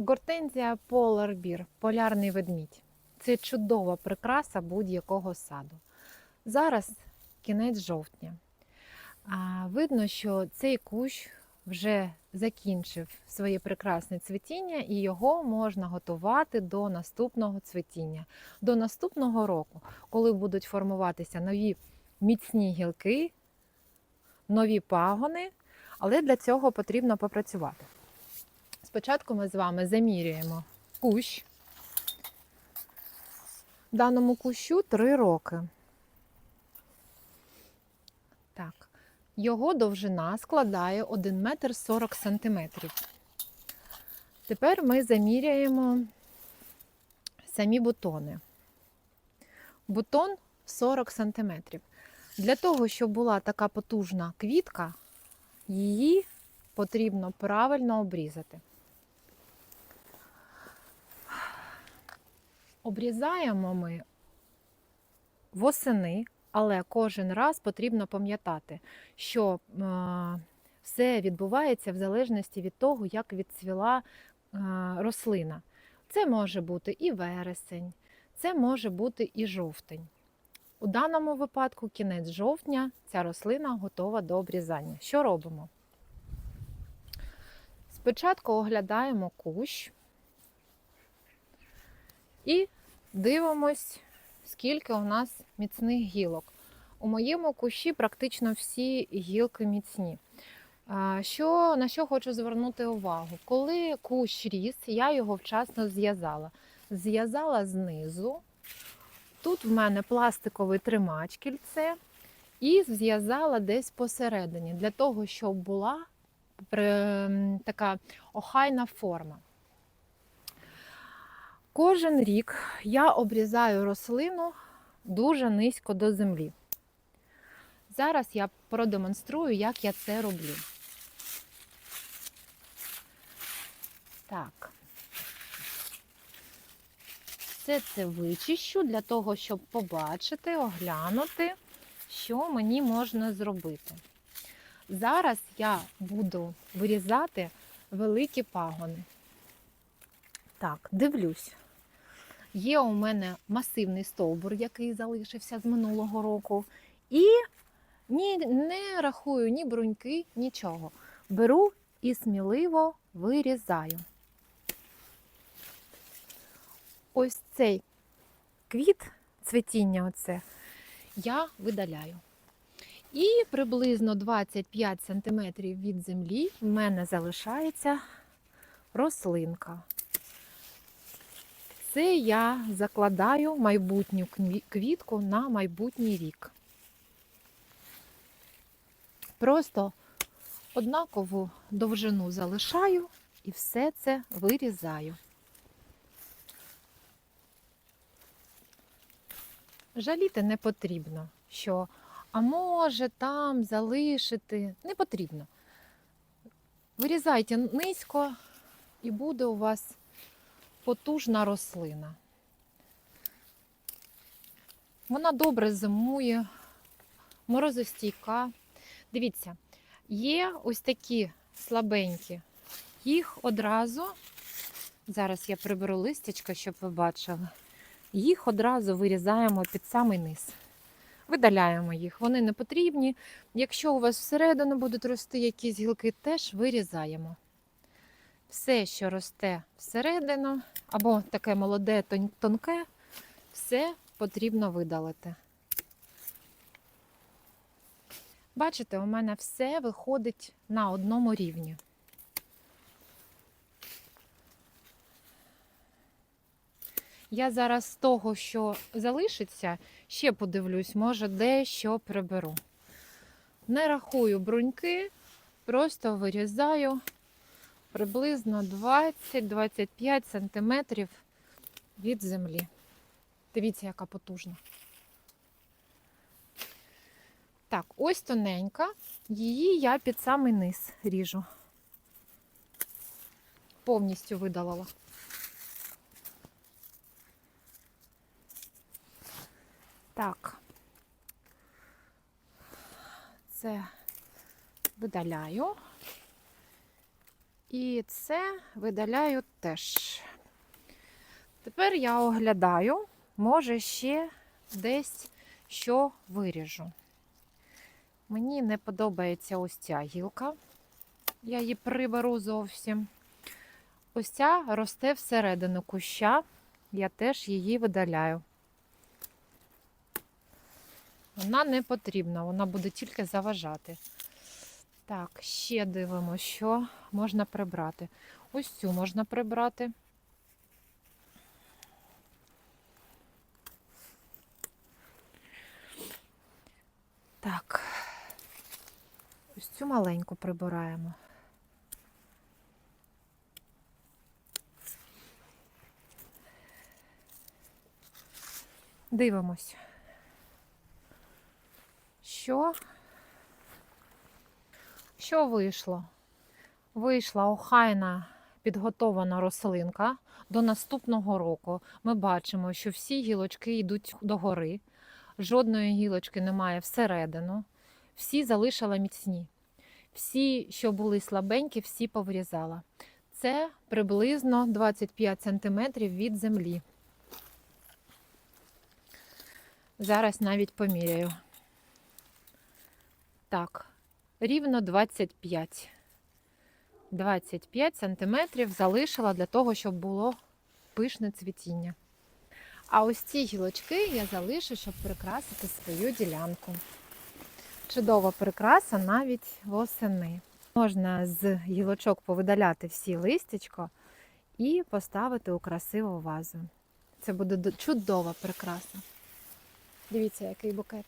Гортензія Bear, полярний ведмідь. Це чудова прикраса будь-якого саду. Зараз кінець жовтня. Видно, що цей кущ вже закінчив своє прекрасне цвітіння, і його можна готувати до наступного цвітіння, до наступного року, коли будуть формуватися нові міцні гілки, нові пагони, але для цього потрібно попрацювати. Спочатку ми з вами замірюємо кущ. Даному кущу 3 роки. Так. Його довжина складає 1 метр 40 сантиметрів. Тепер ми заміряємо самі бутони. Бутон 40 сантиметрів. Для того, щоб була така потужна квітка, її потрібно правильно обрізати. Обрізаємо ми восени, але кожен раз потрібно пам'ятати, що е, все відбувається в залежності від того, як відцвіла е, рослина. Це може бути і вересень, це може бути і жовтень. У даному випадку, кінець жовтня, ця рослина готова до обрізання. Що робимо? Спочатку оглядаємо кущ і дивимось, скільки у нас міцних гілок. У моєму кущі практично всі гілки міцні. Що, на що хочу звернути увагу? Коли кущ ріс, я його вчасно зв'язала. Зв'язала знизу. Тут в мене пластиковий тримач кільце, і зв'язала десь посередині, для того, щоб була така охайна форма. Кожен рік я обрізаю рослину дуже низько до землі. Зараз я продемонструю, як я це роблю. Так. Все це вичищу для того, щоб побачити, оглянути, що мені можна зробити. Зараз я буду вирізати великі пагони. Так, дивлюсь. Є у мене масивний стовбур, який залишився з минулого року. І ні, не рахую ні бруньки, нічого. Беру і сміливо вирізаю. Ось цей квіт, цвітіння, оце, я видаляю. І приблизно 25 см від землі в мене залишається рослинка. Це я закладаю майбутню квітку на майбутній рік. Просто однакову довжину залишаю і все це вирізаю. Жаліти не потрібно, що а може там залишити. Не потрібно. Вирізайте низько, і буде у вас потужна рослина. Вона добре зимує, морозостійка. Дивіться, є ось такі слабенькі. Їх одразу, зараз я приберу листячко, щоб ви бачили. Їх одразу вирізаємо під самий низ. Видаляємо їх, вони не потрібні. Якщо у вас всередину будуть рости якісь гілки, теж вирізаємо. Все, що росте всередину, або таке молоде, тонке, все потрібно видалити. Бачите, у мене все виходить на одному рівні. Я зараз з того, що залишиться, ще подивлюсь, може, дещо приберу. Не рахую бруньки, просто вирізаю приблизно 20-25 см від землі. Дивіться, яка потужна. Так, ось тоненька. Її я під самий низ ріжу. Повністю видалила. Так. Це видаляю. І це видаляю теж. Тепер я оглядаю, може ще десь що виріжу. Мені не подобається ось ця гілка. Я її приберу зовсім. Ось ця росте всередину куща, я теж її видаляю. Вона не потрібна, вона буде тільки заважати. Так, ще дивимося, що можна прибрати. Ось цю можна прибрати. Так, ось цю маленьку прибираємо. Дивимось. Що? Що вийшло? Вийшла охайна підготована рослинка до наступного року. Ми бачимо, що всі гілочки йдуть догори, жодної гілочки немає всередину, всі залишила міцні. Всі, що були слабенькі, всі поврізала. Це приблизно 25 см від землі. Зараз навіть поміряю. Так, рівно 25. 25 сантиметрів залишила для того, щоб було пишне цвітіння. А ось ці гілочки я залишу, щоб прикрасити свою ділянку. Чудова прикраса навіть восени. Можна з гілочок повидаляти всі листячко і поставити у красиву вазу. Це буде чудова прикраса. Дивіться, який букет.